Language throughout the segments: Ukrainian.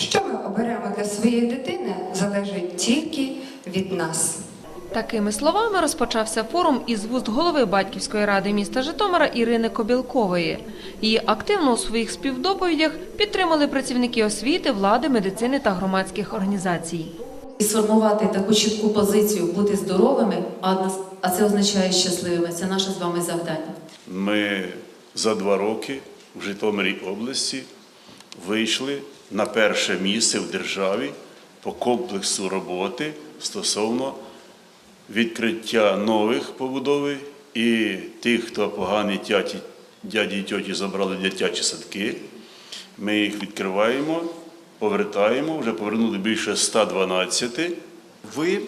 Що ми оберемо для своєї дитини, залежить тільки від нас. Такими словами розпочався форум із вуст голови батьківської ради міста Житомира Ірини Кобілкової. Її активно у своїх співдоповідях підтримали працівники освіти, влади, медицини та громадських організацій. І сформувати таку чітку позицію, бути здоровими, а це означає щасливими. Це наше з вами завдання. Ми за два роки в Житомирі області вийшли на перше місце в державі по комплексу роботи стосовно відкриття нових побудови і тих, хто погані тяті, дяді і тьоті забрали дитячі садки. Ми їх відкриваємо, повертаємо, вже повернули більше 112. Ви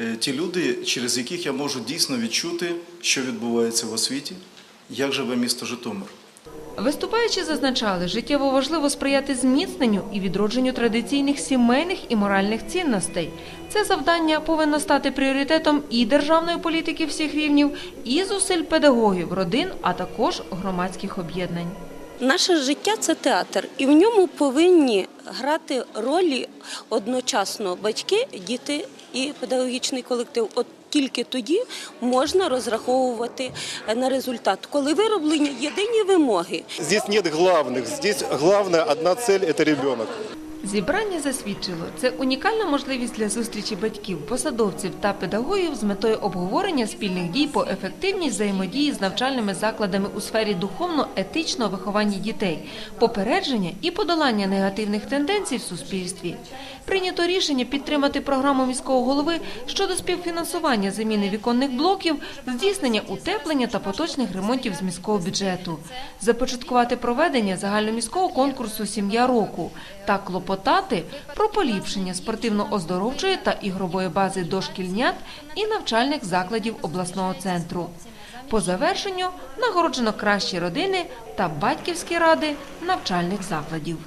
е, ті люди, через яких я можу дійсно відчути, що відбувається в освіті, як живе місто Житомир. Виступаючи зазначали, життєво важливо сприяти зміцненню і відродженню традиційних сімейних і моральних цінностей. Це завдання повинно стати пріоритетом і державної політики всіх рівнів, і зусиль педагогів, родин, а також громадських об'єднань. Наше життя це театр, і в ньому повинні грати ролі одночасно батьки, діти і педагогічний колектив. От тільки тоді можна розраховувати на результат, коли вироблені єдині вимоги. Здесь нет главных. Здесь главная одна цель – это ребенок. Зібрання засвідчило, це унікальна можливість для зустрічі батьків, посадовців та педагогів з метою обговорення спільних дій по ефективній взаємодії з навчальними закладами у сфері духовно-етичного виховання дітей, попередження і подолання негативних тенденцій в суспільстві. Прийнято рішення підтримати програму міського голови щодо співфінансування заміни віконних блоків, здійснення утеплення та поточних ремонтів з міського бюджету, започаткувати проведення загальноміського конкурсу Сім'я року та клопотати про поліпшення спортивно-оздоровчої та ігрової бази дошкільнят і навчальних закладів обласного центру. По завершенню нагороджено кращі родини та батьківські ради навчальних закладів.